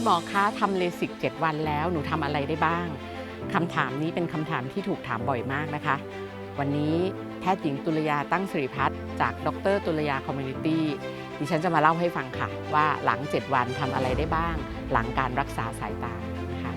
คุณหมอคะทำเลสิก7วันแล้วหนูทำอะไรได้บ้างคำถามนี้เป็นคำถามที่ถูกถามบ่อยมากนะคะ วันนี้แพทย์หญิงตุลยาตั้งสิริพัฒน์จากดรตุลยาคอมมูนิตี้ดิฉันจะมาเล่าให้ฟังค่ะ ว่าหลัง 7 วันทำอะไรได้บ้าง หลังการรักษาสายตาค่ะ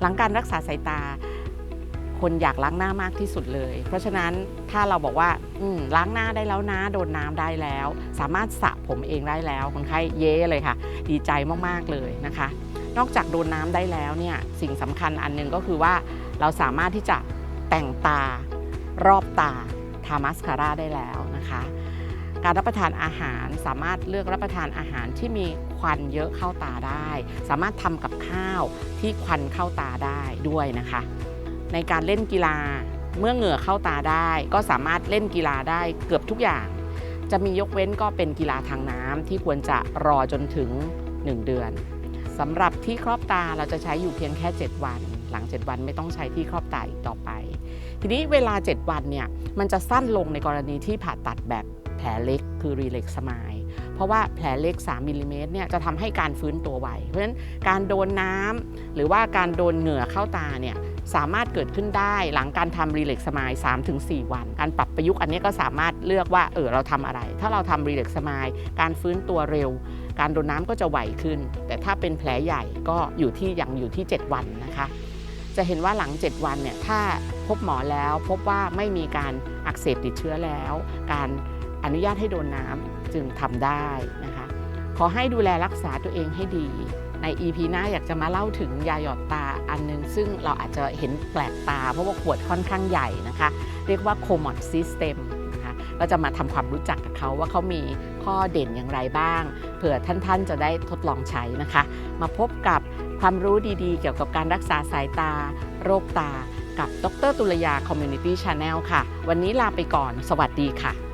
หลังการรักษาสายตา คนอยากล้างหน้ามากที่สุดเลย เพราะฉะนั้นถ้าเราบอกว่าล้างหน้าได้แล้วนะ โดนน้ำได้แล้ว สามารถสระผมเองได้แล้วคนไข้เย้เลยค่ะ ดีใจมากๆเลยนะคะ นอกจากโดนน้ำได้แล้วเนี่ยสิ่งสำคัญอันหนึงก็คือว่าเราสามารถที่จะแต่งตารอบตาทามัสคาร่าได้แล้วนะคะ การรับประทานอาหาร สามารถเลือกรับประทานอาหารที่มีควันเยอะเข้าตาได้ สามารถทำกับข้าวที่ควันเข้าตาได้ด้วยนะคะ ในการเล่นกีฬาเมื่อเหงื่อเข้าตาได้ ก็สามารถเล่นกีฬาได้เกือบทุกอย่าง จะมียกเว้นก็เป็นกีฬาทางน้ำที่ควรจะรอจนถึง 1 เดือนสำหรับที่ครอบตาเราจะใช้อยู่เพียงแค่ 7 วัน หลัง 7 วันไม่ต้องใช้ที่ครอบตาอีกต่อไป ทีนี้เวลา 7 วันเนี่ยมันจะสั้นลงในกรณีที่ผ่าตัดแบบ แผลเล็กคือรีเล็กสมายเพราะว่าแผลเล็ก 3มิลลิเมตรเนี่ยจะทำให้การฟื้นตัวไว เพราะฉะนั้นการโดนน้ำหรือว่าการโดนเหงื่อเข้าตาเนี่ยสามารถเกิดขึ้นได้หลังการทำรีเล็กสมาย3-4 วัน การปรับประยุกต์อันนี้ก็สามารถเลือกว่าเออเราทำอะไร ถ้าเราทำรีเล็กสมายการฟื้นตัวเร็ว การโดนน้ำก็จะไหวขึ้น แต่ถ้าเป็นแผลใหญ่ก็อยู่ที่ยังอยู่ที่ 7 วันนะคะ จะเห็นว่าหลัง 7 วันเนี่ยถ้าพบหมอแล้วพบว่าไม่มีการอักเสบติดเชื้อแล้ว การ อนุญาตให้โดนน้ำจึงทำได้นะคะ ขอให้ดูแลรักษาตัวเองให้ดี ใน EP หน้าอยากจะมาเล่าถึงยาหยอดตาอันหนึง ซึ่งเราอาจจะเห็นแปลกตา เพราะว่าขวดค่อนข้างใหญ่นะคะ เรียกว่า Comod System นะคะก็จะมาทำความรู้จักกับเขาว่าเขามีข้อเด่นอย่างไรบ้าง เผื่อท่านๆจะได้ทดลองใช้นะคะ มาพบกับความรู้ดีๆ เกี่ยวกับการรักษาสายตา โรคตา กับดรตุลยา Community Channel ค่ะ วันนี้ลาไปก่อน สวัสดีค่ะ